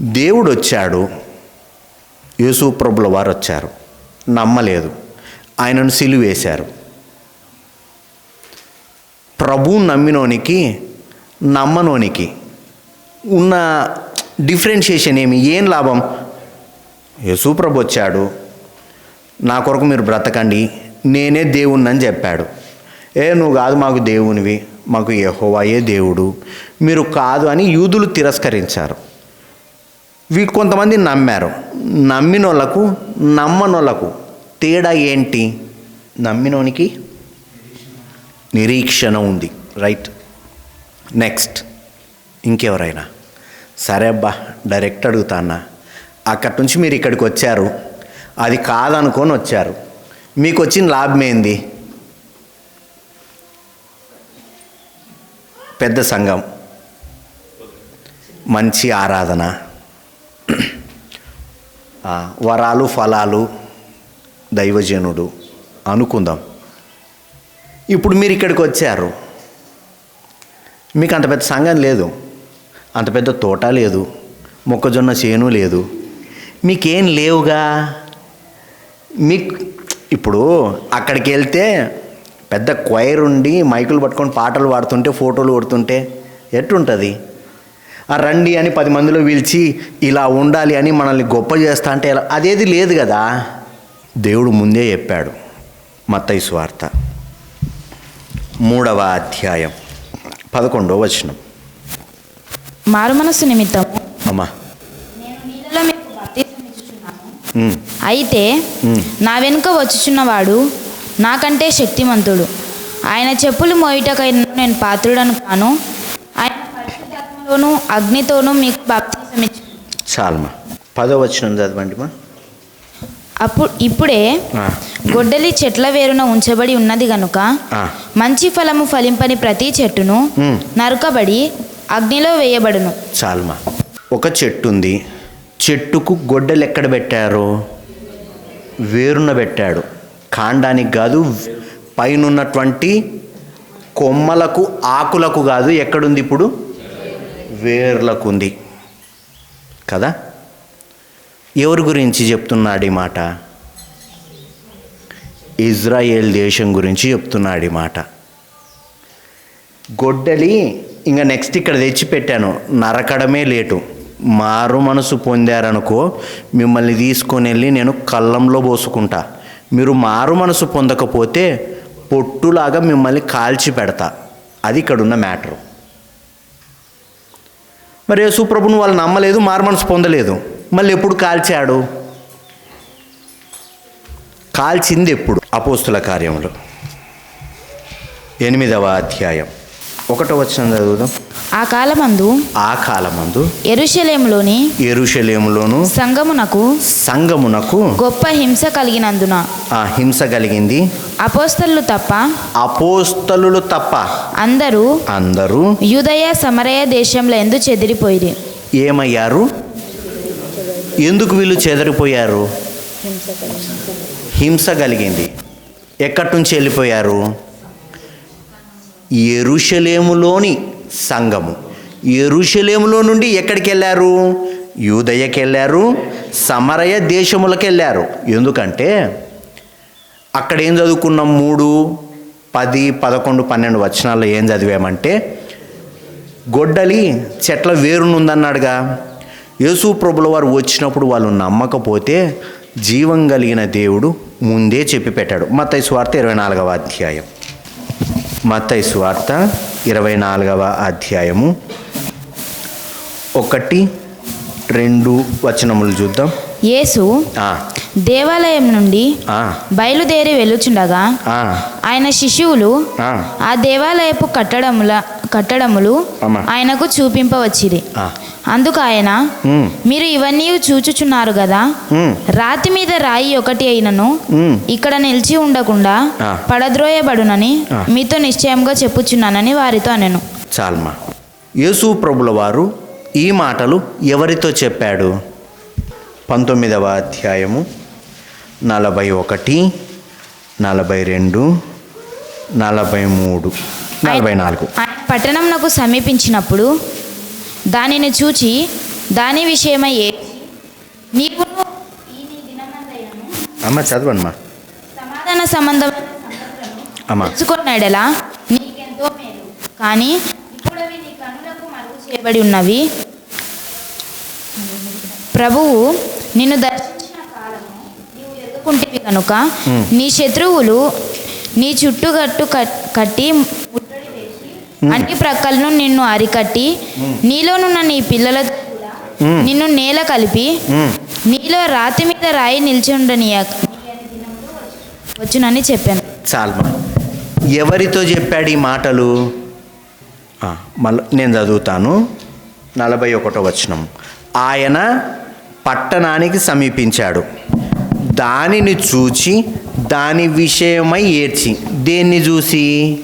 దేవుడు వచ్చాడు యేసు ప్రభుల వారు వచ్చారు నమ్మలేదు. ఆయనను సిలువేశారు. ప్రభు నమ్మినోనికి నమ్మనోనికి ఉన్న డిఫరెన్షియేషన్ ఏమి? ఏం లాభం? యేసు ప్రభు వచ్చాడు. నా కొరకు మీరు బ్రతకండి. నేనే దేవుణ్ణి అని చెప్పాడు. ఏ నువ్వు కాదు మాకు దేవునివి. మాకు ఏ దేవుడు. మీరు కాదు అని యూదులు తిరస్కరించారు. వీటి కొంతమంది నమ్మారు. నమ్మినోళ్ళకు నమ్మనోళ్ళకు తేడా ఏంటి? నమ్మినోనికి నిరీక్షణ ఉంది. రైట్? నెక్స్ట్. ఇంకెవరైనా? సరే అబ్బా డైరెక్ట్ అడుగుతానా అక్కడి నుంచి మీరు ఇక్కడికి వచ్చారు. అది కాదనుకొని వచ్చారు. మీకు వచ్చిన లాభం ఏంది? పెద్ద సంఘం. మంచి ఆరాధన. వరాలు ఫలాలు దైవజనుడు అనుకుందాం. ఇప్పుడు మీరు ఇక్కడికి వచ్చారు. మీకు అంత పెద్ద సంఘం లేదు. అంత పెద్ద తోట లేదు. మొక్కజొన్న చేను లేదు. మీకేం లేవుగా? మీకు ఇప్పుడు అక్కడికి వెళ్తే పెద్ద క్వైర్ ఉండి మైకులు పట్టుకొని పాటలు పాడుతుంటే ఫోటోలు కొడుతుంటే ఎట్టుంటుంది? రండి అని పది మందిలో పిలిచి ఇలా ఉండాలి అని మనల్ని గొప్ప చేస్తా అంటే అదేది లేదు కదా. దేవుడు ముందే చెప్పాడు మత్తయి స్వార్త. మూడవ అధ్యాయం పదకొండవ వచనం. మారు మనస్సు నిమిత్తము అమ్మా. అయితే. నా వెనుక వచ్చుచున్నవాడు నాకంటే శక్తిమంతుడు. ఆయన చెప్పులు మోయుటకైనా నేను పాత్రుడను కాను అగ్నితోనూ మీకు ఇచ్చు చాలమ్మా. పదో వచనం చదవండి మా. అప్పుడు ఇప్పుడే గొడ్డలి చెట్ల వేరున ఉంచబడి ఉన్నది గనుక మంచి ఫలము ఫలింపని ప్రతి చెట్టును. నరకబడి అగ్నిలో వేయబడును. చాలమ్మా. ఒక చెట్టు ఉంది చెట్టుకు గొడ్డలు ఎక్కడ పెట్టారు? వేరున పెట్టాడు. కాండానికి కాదు పైనున్నటువంటి కొమ్మలకు ఆకులకు కాదు ఎక్కడుంది ఇప్పుడు? వేర్లకుంది. కదా? ఎవరి గురించి చెప్తున్నాడు ఈ మాట? ఇజ్రాయేల్ దేశం గురించి చెప్తున్నాడు ఈ మాట. గొడ్డలి ఇంకా నెక్స్ట్ ఇక్కడ తెచ్చి పెట్టాను నరకడమే లేటు. మారు మనసు పొందారనుకో మిమ్మల్ని తీసుకొని వెళ్ళి నేను కళ్ళంలో పోసుకుంటా. మీరు మారు మనసు పొందకపోతే పొట్టులాగా మిమ్మల్ని కాల్చి పెడతా అది ఇక్కడ ఉన్న మ్యాటరు. మరి యేసుప్రభుని వాళ్ళు నమ్మలేదు మారు మనసు పొందలేదు. మళ్ళీ ఎప్పుడు కాల్చాడు? కాల్చింది ఎప్పుడు? అపోస్తుల కార్యంలో ఎనిమిదవ అధ్యాయం. ఒకటో వచ్చిన చదువుదాం. ఆ కాలమందు ఆ కాలమందు ఎరుషలేములోని ఎరుషలేములోను సంగమునకు సంగమునకు గొప్ప హింస కలిగినందున. ఆ హింస కలిగింది. అపోస్తలు తప్ప అపోస్తలులు తప్ప అందరూ అందరూ యూదయ సమరయ దేశంలో ఎందు చెదిరిపోయిరి? ఏమయ్యారు? ఎందుకు వీళ్ళు చెదరిపోయారు? హింస కలిగింది. ఎక్కడి నుంచి వెళ్ళిపోయారు? ఎరుషలేములోని సంఘము. ఎరుషలేములో నుండి ఎక్కడికి వెళ్ళారు? యూదయకి వెళ్ళారు సమరయ దేశములకు వెళ్ళారు. ఎందుకంటే అక్కడ ఏం చదువుకున్నాం మూడు పది పదకొండు పన్నెండు వచనాల్లో ఏం చదివామంటే గొడ్డలి చెట్ల వేరునుందన్నాడుగా. యేసు ప్రభుల వారు వచ్చినప్పుడు వాళ్ళు నమ్మకపోతే జీవం కలిగిన దేవుడు ముందే చెప్పి పెట్టాడు. మత స్వార్థ ఇరవై నాలుగవ అధ్యాయం. మత్తయి స్వార్థ ఇరవై నాలుగవ అధ్యాయము. ఒకటి రెండు వచనములు చూద్దాం. యేసు దేవాలయం నుండి బయలుదేరి వెళ్ళుచుండగా ఆయన శిష్యువులు ఆ, ఆ దేవాలయపు కట్టడముల కట్టడములు. ఆయనకు చూపింపవచ్చిరి. అందుకు ఆయన మీరు ఇవన్నీ చూచుచున్నారు కదా రాతి మీద రాయి ఒకటి అయినను. ఇక్కడ నిలిచి ఉండకుండా. పడద్రోయబడునని. మీతో నిశ్చయంగా చెప్పుచున్నానని వారితో అనెను చాల్మా యేసు ప్రభుల వారు ఈ మాటలు ఎవరితో చెప్పాడు పంతొమ్మిదవ అధ్యాయము నలభై ఒకటి నలభై రెండు నలభై మూడు నలభై నాలుగు పట్టణంనకు సమీపించినప్పుడు దానిని చూచి దాని విషయమై ఏడ్చి నీవును ఈ నీ దినమందైనను అమ్మ చదవమ్మా సమాధాన అమ్మా. తెలుసుకున్నాడలా నీకెంతో మేలు. కానీ ఇప్పుడు నీ కనులకు మరుగు చేయబడి ఉన్నవి. ప్రభువు నిన్ను దర్శించిన కాలము నీవు ఎదుర్కొంటివి కనుక. నీ శత్రువులు నీ చుట్టుగట్టు కట్- కట్టి అన్ని ప్రక్కలను నిన్ను అరికట్టి నీలోనున్న నీ Hmm. నిన్ను నేల కలిపి. నీలో రాతి మీద రాయి నిల్చుండని వచ్చునని చెప్పాను. చాలు ఎవరితో చెప్పాడు ఈ మాటలు? మళ్ళీ నేను చదువుతాను. నలభై ఒకటో వచనం. ఆయన పట్టణానికి సమీపించాడు. దానిని చూచి దాని విషయమై ఏడ్చి దేన్ని చూసి?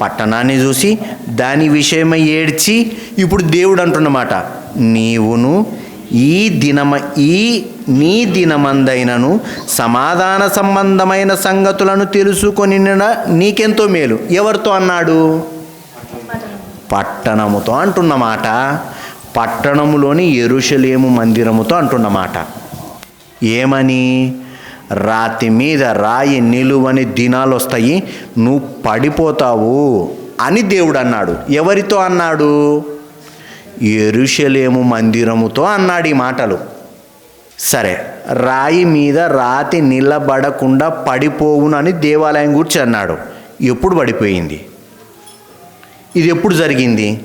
పట్టణాన్ని చూసి దాని విషయమై ఏడ్చి ఇప్పుడు దేవుడు అంటున్నమాట నీవును ఈ దినమ ఈ నీ దినమందైనను సమాధాన సంబంధమైన సంగతులను తెలుసుకొని నీకెంతో మేలు. ఎవరితో అన్నాడు? పట్టణముతో అంటున్నమాట. పట్టణములోని ఎరుషలేము మందిరముతో అంటున్నమాట. ఏమని? రాతి మీద రాయి నిలువని దినాలు వస్తాయి నువ్వు పడిపోతావు అని దేవుడు అన్నాడు ఎవరితో అన్నాడు? ఎరుషలేము మందిరముతో అన్నాడు ఈ మాటలు. సరే రాయి మీద రాతి నిలబడకుండా పడిపోవునని దేవాలయం గురించి అన్నాడు. ఎప్పుడు పడిపోయింది? ఇది ఎప్పుడు జరిగింది?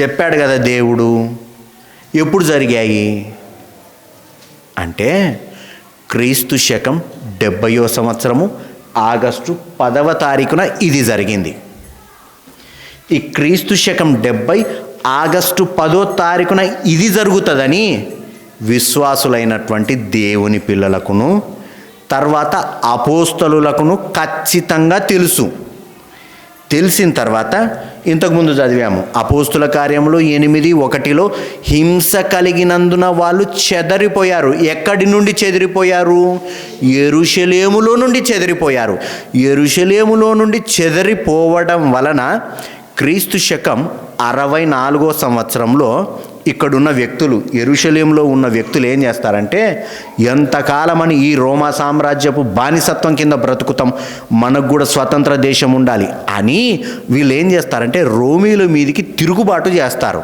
చెప్పాడు కదా దేవుడు. ఎప్పుడు జరిగాయి? అంటే క్రీస్తు శకం డెబ్బయో సంవత్సరము ఆగస్టు పదవ తారీఖున ఇది జరిగింది. ఈ క్రీస్తు శకం డెబ్బై ఆగస్టు పదో తారీఖున ఇది జరుగుతుందని విశ్వాసులైనటువంటి దేవుని పిల్లలకును తర్వాత అపోస్తలులకును ఖచ్చితంగా తెలుసు. తెలిసిన తర్వాత ఇంతకుముందు చదివాము. అపోస్తుల కార్యములు ఎనిమిది ఒకటిలో హింస కలిగినందున వాళ్ళు చెదరిపోయారు. ఎక్కడి నుండి చెదిరిపోయారు? ఎరుషలేములో నుండి చెదిరిపోయారు. ఎరుషలేములో నుండి చెదిరిపోవడం వలన క్రీస్తు శకం అరవై నాలుగో సంవత్సరంలో ఇక్కడున్న వ్యక్తులు ఎరుషలేంలో ఉన్న వ్యక్తులు ఏం చేస్తారంటే ఎంతకాలమని ఈ రోమా సామ్రాజ్యపు బానిసత్వం కింద బ్రతుకుతాం మనకు కూడా స్వతంత్ర దేశం ఉండాలి అని వీళ్ళు ఏం చేస్తారంటే రోమీల మీదికి తిరుగుబాటు చేస్తారు.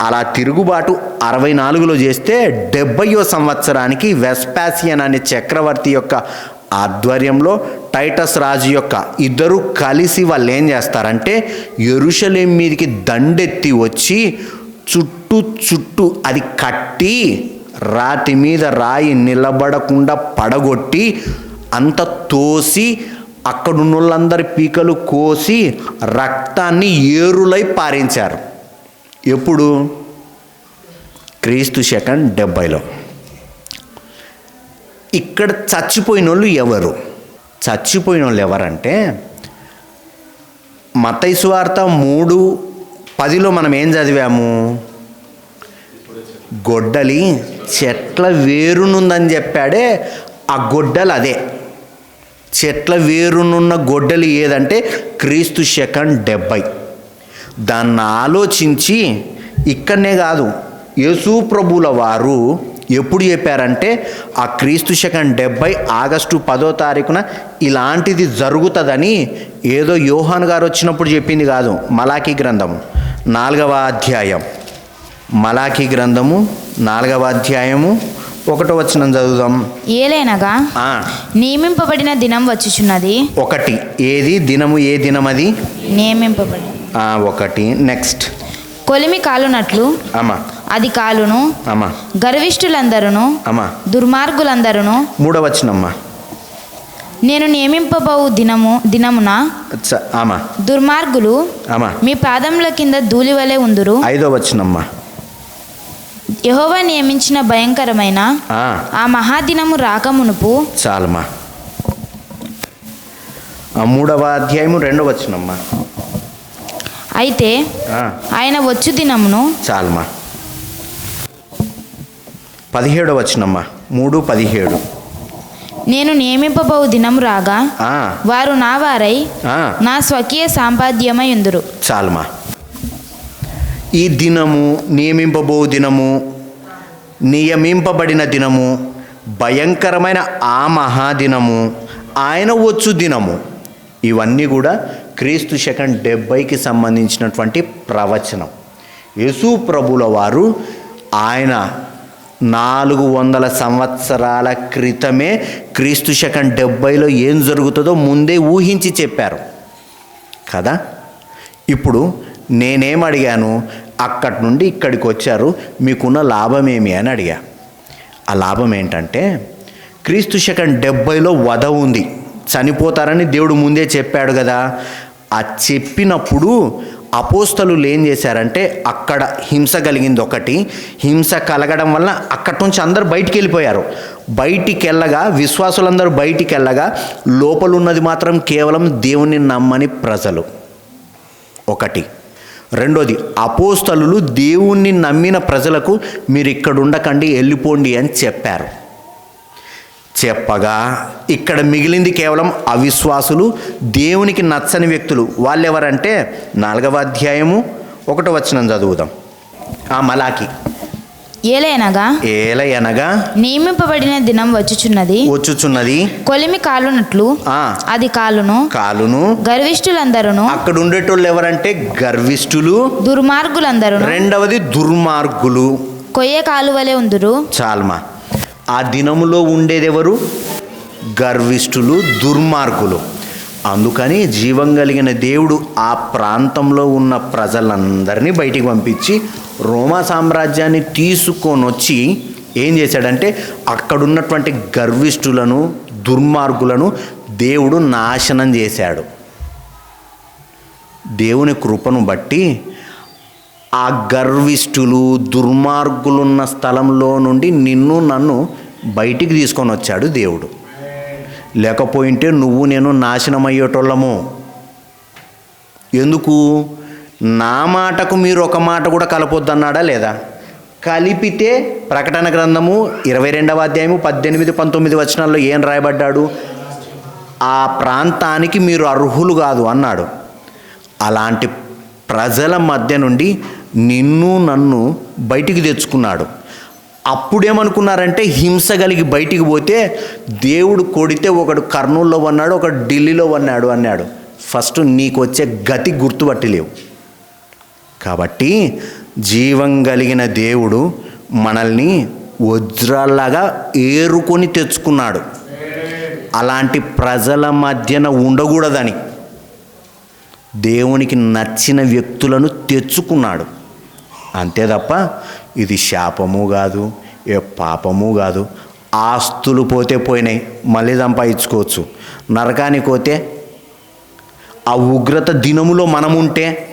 అలా తిరుగుబాటు అరవై నాలుగులో చేస్తే డెబ్బయో సంవత్సరానికి వెస్పాసియన్ అనే చక్రవర్తి యొక్క ఆధ్వర్యంలో టైటస్ రాజు యొక్క ఇద్దరు కలిసి వాళ్ళు ఏం చేస్తారంటే ఎరుషలేం మీదికి దండెత్తి వచ్చి చుట్టూ చుట్టూ అది కట్టి రాతి మీద రాయి నిలబడకుండా పడగొట్టి అంత తోసి అక్కడున్న వాళ్ళందరి పీకలు కోసి రక్తాన్ని ఏరులై పారించారు. ఎప్పుడు? క్రీస్తు శకం డెబ్బైలో. ఇక్కడ చచ్చిపోయిన వాళ్ళు ఎవరు? చచ్చిపోయిన వాళ్ళు ఎవరంటే మతైసు వార్త మూడు పదిలో మనం ఏం చదివాము? గొడ్డలి చెట్ల వేరునుందని చెప్పాడే ఆ గొడ్డలు అదే. చెట్ల వేరునున్న గొడ్డలి ఏదంటే క్రీస్తు శకం డెబ్బై. దాన్ని ఆలోచించి ఇక్కడనే కాదు యేసు ప్రభుల వారు ఎప్పుడు చెప్పారంటే ఆ క్రీస్తు శకం డెబ్బై ఆగస్టు పదో తారీఖున ఇలాంటిది జరుగుతుందని ఏదో యోహాన్ గారు వచ్చినప్పుడు చెప్పింది కాదు మలాఖీ గ్రంథము. నాలుగవ అధ్యాయం. మలాఖీ గ్రంథము నాలుగవ అధ్యాయము ఒకటో వచనం చదువుదాం. ఏలైనగా నియమింపబడిన దినం వచ్చుచున్నది. ఒకటి. ఏది? దినము ఏ దినం అది నియమింపబడి ఒకటి. నెక్స్ట్. కొలిమి కాలునట్లు అమ్మా. అది కాలును అమ్మా. గర్విష్ఠులందరూ అమ్మా. దుర్మార్గులందరూ మూడవచనమ్మా నేను నియమింపబోవు దినము దినమున ఆమా. దుర్మార్గులు మీ పాదముల కింద ధూళివలే ఉందురు. ఐదో వచనమ్మా. యెహోవా నియమించిన భయంకరమైన ఆ, మహాదినము రాకమునుపు చాలమ్మా. ఆ, మూడవ అధ్యాయము రెండవ వచనమ్మా. అయితే ఆయన వచ్చు దినమును చాలమ్మా. పదిహేడవ వచనమ్మా. మూడు పదిహేడు. నేను నియమింపబోవు దినము రాగా వారు నా వారై నా స్వకీయ సాంపాద్యమై ఉందురు. చాలమ్మా. ఈ దినము నియమింపబో దినము నియమింపబడిన దినము భయంకరమైన ఆ మహాదినము ఆయన వచ్చు దినము. ఇవన్నీ కూడా క్రీస్తు శకం డెబ్బైకి సంబంధించినటువంటి ప్రవచనం. యేసు ప్రభుల వారు ఆయన నాలుగు వందల సంవత్సరాల క్రితమే క్రీస్తు శకం డెబ్బైలో ఏం జరుగుతుందో ముందే ఊహించి చెప్పారు. కదా? ఇప్పుడు నేనేం అడిగాను? అక్కడి నుండి ఇక్కడికి వచ్చారు. మీకున్న లాభం ఏమి అని అడిగా. ఆ లాభం ఏంటంటే క్రీస్తు శకం డెబ్బైలో వధ ఉంది. చనిపోతారని దేవుడు ముందే చెప్పాడు కదా. ఆ చెప్పినప్పుడు అపోస్తలు ఏం చేశారంటే అక్కడ హింస కలిగింది ఒకటి. హింస కలగడం వల్ల అక్కడి నుంచి అందరు బయటికి వెళ్ళిపోయారు. బయటికి వెళ్ళగా విశ్వాసులందరూ బయటికి వెళ్ళగా లోపలున్నది మాత్రం కేవలం దేవుని నమ్మని ప్రజలు. ఒకటి. రెండోది అపోస్తలు దేవుణ్ణి నమ్మిన ప్రజలకు మీరు ఇక్కడ ఉండకండి వెళ్ళిపోండి అని చెప్పారు. చెప్పగా ఇక్కడ మిగిలింది కేవలం అవిశ్వాసులు దేవునికి నచ్చని వ్యక్తులు. వాళ్ళు ఎవరంటే నాలుగవ అధ్యాయము ఒకటో వచనం చదువుదాం. ఆ మలాకి. ఏలైనగా ఏల అనగా నియమింపబడిన దినం వచ్చుచున్నది. వచ్చుచున్నది. కొలిమి కాలునట్లు అది కాలును. కాలును. గర్విష్ఠులందరూ అక్కడ ఉండేటోళ్ళు ఎవరంటే గర్విష్ఠులు. దుర్మార్గులందరూ. రెండవది దుర్మార్గులు. కొయ్య కాలువలే ఉందురు. చాల్మా. ఆ దినములో ఉండేదెవరు? గర్విష్ఠులు దుర్మార్గులు. అందుకని జీవం కలిగిన దేవుడు ఆ ప్రాంతంలో ఉన్న ప్రజలందరినీ బయటికి పంపించి రోమా సామ్రాజ్యాన్ని తీసుకొని వచ్చి ఏం చేశాడంటే అక్కడున్నటువంటి గర్విష్ఠులను దుర్మార్గులను దేవుడు నాశనం చేశాడు. దేవుని కృపను బట్టి ఆ గర్విష్ఠులు దుర్మార్గులున్న స్థలంలో నుండి నిన్ను నన్ను బయటికి తీసుకొని వచ్చాడు దేవుడు. లేకపోయింటే నువ్వు నేను నాశనం అయ్యేటోళ్ళము ఎందుకు? నా మాటకు మీరు ఒక మాట కూడా కలపొద్దన్నాడా లేదా? కలిపితే ప్రకటన గ్రంథము ఇరవై రెండవ అధ్యాయము పద్దెనిమిది పంతొమ్మిది వచనాల్లో ఏం రాయబడ్డాడు? ఆ ప్రాంతానికి మీరు అర్హులు కాదు అన్నాడు. అలాంటి ప్రజల మధ్య నుండి నిన్ను నన్ను బయటికి తెచ్చుకున్నాడు. అప్పుడేమనుకున్నారంటే హింస కలిగి బయటికి పోతే దేవుడు కొడితే ఒకడు కర్నూల్లో ఉన్నాడు ఒకడు ఢిల్లీలో ఉన్నాడు అన్నాడు. ఫస్ట్ నీకు వచ్చే గతి గుర్తుపట్టలేవు. కాబట్టి జీవం కలిగిన దేవుడు మనల్ని వజ్రాల్లాగా ఏరుకొని తెచ్చుకున్నాడు. అలాంటి ప్రజల మధ్యన ఉండకూడదని. దేవునికి నచ్చిన వ్యక్తులను తెచ్చుకున్నాడు. అంతే తప్ప ఇది శాపము కాదు ఏ పాపము కాదు. ఆస్తులు పోతే పోయినాయి మళ్ళీ సంపాదించుకోవచ్చు. నరకానికి పోతే ఆ ఉగ్రత దినములో మనముంటే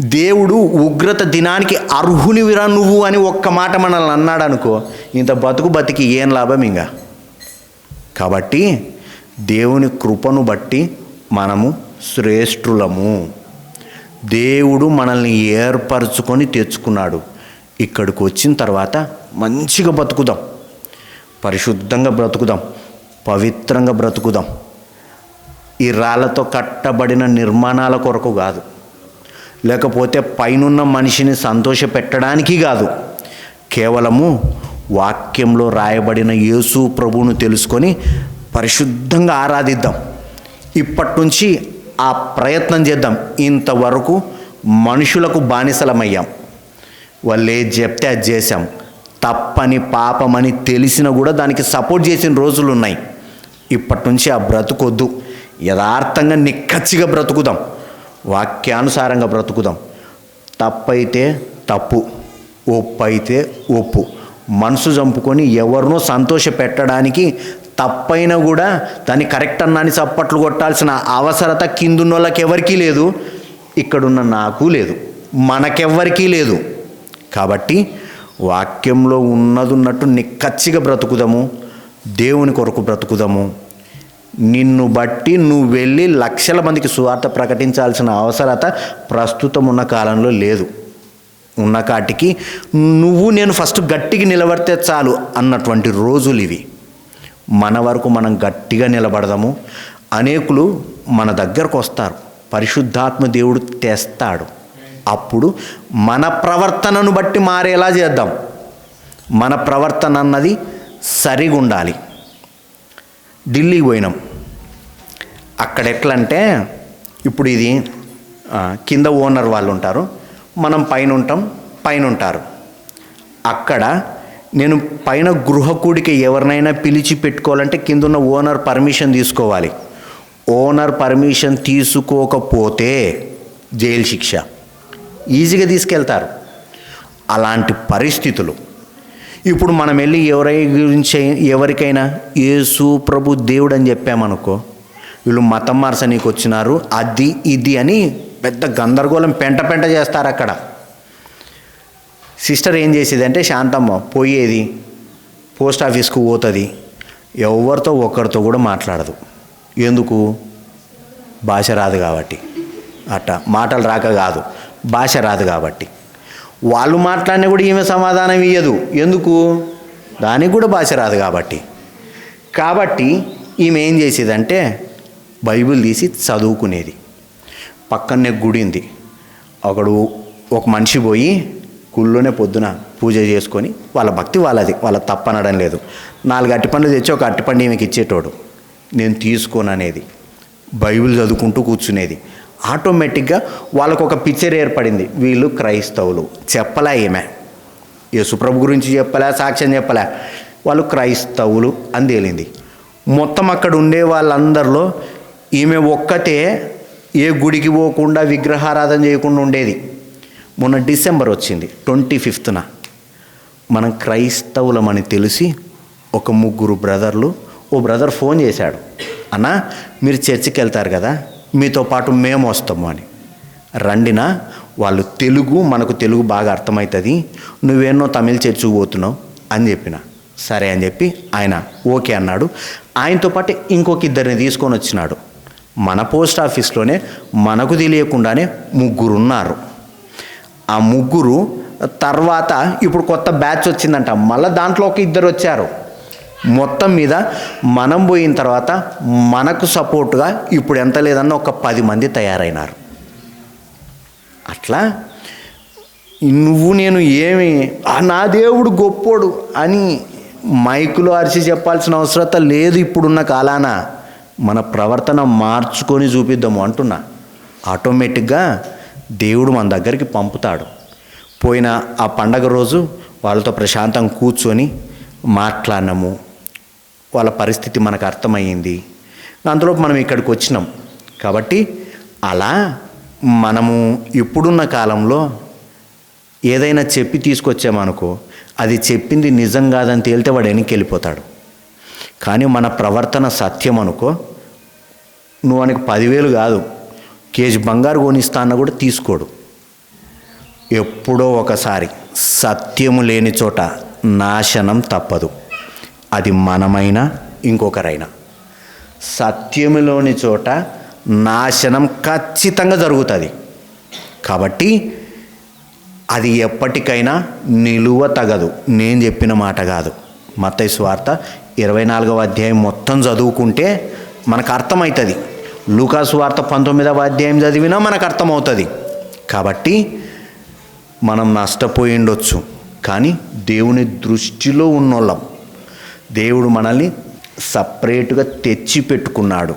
దేవుడు ఉగ్రత దినానికి అర్హునివిరా నువ్వు అని ఒక్క మాట మనల్ని అన్నాడు అనుకో ఇంత బతుకు బతికి ఏం లాభం ఇంకా కాబట్టి దేవుని కృపను బట్టి మనము శ్రేష్ఠులము. దేవుడు మనల్ని ఏర్పరచుకొని తెచ్చుకున్నాడు. ఇక్కడికి వచ్చిన తర్వాత మంచిగా బ్రతుకుదాం. పరిశుద్ధంగా బ్రతుకుదాం. పవిత్రంగా బ్రతుకుదాం. ఈ రాళ్ళతో కట్టబడిన నిర్మాణాల కొరకు కాదు. లేకపోతే పైనున్న మనిషిని సంతోష పెట్టడానికి కాదు. కేవలము వాక్యంలో రాయబడిన యేసు ప్రభువును తెలుసుకొని పరిశుద్ధంగా ఆరాధిద్దాం. ఇప్పటి నుంచి ఆ ప్రయత్నం చేద్దాం. ఇంతవరకు మనుషులకు బానిసలమయ్యాం. వాళ్ళు ఏది చెప్తే అది చేశాం. తప్పని పాపమని తెలిసినా కూడా దానికి సపోర్ట్ చేసిన రోజులు ఉన్నాయి. ఇప్పటి నుంచి ఆ బ్రతుకొద్దు. యథార్థంగా నిక్కచ్చిగా బ్రతుకుదాం. వాక్యానుసారంగా బ్రతుకుదాం. తప్పైతే తప్పు. ఒప్పు అయితే ఒప్పు. మనసు చంపుకొని ఎవరినో సంతోష పెట్టడానికి తప్పైనా కూడా దాన్ని కరెక్ట్ అన్నాని చప్పట్లు కొట్టాల్సిన అవసరత కిందున్న వాళ్ళకి ఎవరికీ లేదు ఇక్కడున్న నాకు లేదు మనకెవ్వరికీ లేదు. కాబట్టి వాక్యంలో ఉన్నదున్నట్టు నిక్కచ్చిగా బ్రతుకుదాము దేవుని కొరకు బ్రతుకుదాము. నిన్ను బట్టి నువ్వు వెళ్ళి లక్షల మందికి సువార్త ప్రకటించాల్సిన అవసరత ప్రస్తుతం ఉన్న కాలంలో లేదు. ఉన్న కాటికి నువ్వు నేను ఫస్ట్ గట్టిగా నిలబడితే చాలు అన్నటువంటి రోజులు ఇవి. మన వరకు మనం గట్టిగా నిలబడదాము. అనేకులు మన దగ్గరకు వస్తారు. పరిశుద్ధాత్మ దేవుడు తెస్తాడు. అప్పుడు మన ప్రవర్తనను బట్టి మారేలా చేద్దాం. మన ప్రవర్తన అన్నది సరిగా ఉండాలి ఢిల్లీకి పోయినాం. అక్కడ ఎట్లా అంటే ఇప్పుడు ఇది కింద ఓనర్ వాళ్ళు ఉంటారు. మనం పైన ఉంటాం పైన ఉంటారు. అక్కడ నేను పైన గృహకూడికి ఎవరినైనా పిలిచి పెట్టుకోవాలంటే కింద ఉన్న ఓనర్ పర్మిషన్ తీసుకోవాలి. ఓనర్ పర్మిషన్ తీసుకోకపోతే జైలు శిక్ష. ఈజీగా తీసుకెళ్తారు. అలాంటి పరిస్థితులు. ఇప్పుడు మనం వెళ్ళి ఎవరై గురించి ఎవరికైనా యేసు ప్రభు దేవుడు అని చెప్పామనుకో వీళ్ళు మతం మార్చనీకి వచ్చినారు అది ఇది అని పెద్ద గందరగోళం పెంట పెంట చేస్తారు అక్కడ సిస్టర్ ఏం చేసేది అంటే శాంతమ్మ పోయేది పోస్ట్ ఆఫీస్కు పోతుంది. ఎవరితో ఒక్కరితో కూడా మాట్లాడదు. ఎందుకు? భాష రాదు కాబట్టి. అట్ట మాటలు రాక కాదు. భాష రాదు కాబట్టి. వాళ్ళు మాట్లాడినా కూడా ఈమె సమాధానం ఇయ్యదు. ఎందుకు? దానికి కూడా భాష రాదు కాబట్టి. కాబట్టి ఈమె ఏం చేసేదంటే బైబిల్ తీసి చదువుకునేది. పక్కనే గుడి ఉంది. ఒకడు ఒక మనిషి పోయి గుళ్ళోనే పొద్దున పూజ చేసుకొని వాళ్ళ భక్తి వాళ్ళది వాళ్ళ తప్పనడం లేదు. నాలుగు అట్టిపండ్లు తెచ్చి ఒక అట్టిపండు ఈమెకి ఇచ్చేటోడు. నేను తీసుకోను అనేది. బైబిల్ చదువుకుంటూ కూర్చునేది. ఆటోమేటిక్గా వాళ్ళకు ఒక పిక్చర్ ఏర్పడింది. వీళ్ళు క్రైస్తవులు. చెప్పలే ఈమె. యేసుప్రభు గురించి చెప్పలే సాక్ష్యం చెప్పలే. వాళ్ళు క్రైస్తవులు అని తేలింది. మొత్తం అక్కడ ఉండే వాళ్ళందరిలో ఈమె ఒక్కతే ఏ గుడికి పోకుండా విగ్రహారాధన చేయకుండా ఉండేది. మొన్న డిసెంబర్ వచ్చింది ట్వంటీ ఫిఫ్త్న. మనం క్రైస్తవులమని తెలిసి ఒక ముగ్గురు బ్రదర్లు ఓ బ్రదర్ ఫోన్ చేశాడు. అన్న మీరు చర్చికి వెళ్తారు కదా మీతో పాటు మేము వస్తాము అని. రండినా వాళ్ళు తెలుగు మనకు తెలుగు బాగా అర్థమవుతుంది నువ్వేనో తమిళ చర్చికి పోతున్నావు అని చెప్పిన. సరే అని చెప్పి ఆయన ఓకే అన్నాడు. ఆయనతో పాటు ఇంకొక ఇద్దరిని తీసుకొని వచ్చినాడు. మన పోస్ట్ ఆఫీస్లోనే మనకు తెలియకుండానే ముగ్గురు ఉన్నారు ఆ ముగ్గురు తర్వాత ఇప్పుడు కొత్త బ్యాచ్ వచ్చిందంట. మళ్ళీ దాంట్లో ఒక ఇద్దరు వచ్చారు. మొత్తం మీద మనం పోయిన తర్వాత మనకు సపోర్ట్గా ఇప్పుడు ఎంత లేదన్న ఒక పది మంది తయారైనారు. అట్లా నువ్వు నేను ఏమి "ఆ, నా దేవుడు గొప్పోడు అని మైకులో అరిచి చెప్పాల్సిన అవసరత లేదు ఇప్పుడున్న కాలాన. మన ప్రవర్తన మార్చుకొని చూపిద్దాము అంటున్నా. ఆటోమేటిక్గా దేవుడు మన దగ్గరికి పంపుతాడు. పోయిన ఆ పండగ రోజు వాళ్ళతో ప్రశాంతంగా కూర్చొని మాట్లాడినాము వాళ్ళ పరిస్థితి మనకు అర్థమయ్యింది. అందులో మనం ఇక్కడికి వచ్చినాం. కాబట్టి అలా మనము ఇప్పుడున్న కాలంలో ఏదైనా చెప్పి తీసుకొచ్చామనుకో అది చెప్పింది నిజం కాదని తేలితే వాడు వెనక్కి వెళ్ళిపోతాడు. కానీ మన ప్రవర్తన సత్యం అనుకో నువ్వు ఆయనకు పదివేలు కాదు. కేజీ బంగారు కొనిస్తా అన్న కూడా తీసుకోడు. ఎప్పుడో ఒకసారి సత్యము లేని చోట నాశనం తప్పదు. అది మనమైనా ఇంకొకరైనా. సత్యములోని చోట నాశనం ఖచ్చితంగా జరుగుతుంది. కాబట్టి అది ఎప్పటికైనా నిలువ తగదు. నేను చెప్పిన మాట కాదు. మత్తయి స్వార్త ఇరవై నాలుగవ అధ్యాయం మొత్తం చదువుకుంటే మనకు అర్థమవుతుంది. లూకాసు వార్త పంతొమ్మిదవ అధ్యాయం చదివినా మనకు అర్థమవుతుంది. కాబట్టి మనం నష్టపోయి ఉండొచ్చు కానీ దేవుని దృష్టిలో ఉన్నోళ్ళం. దేవుడు మనల్ని సపరేట్గా తెచ్చి పెట్టుకున్నాడు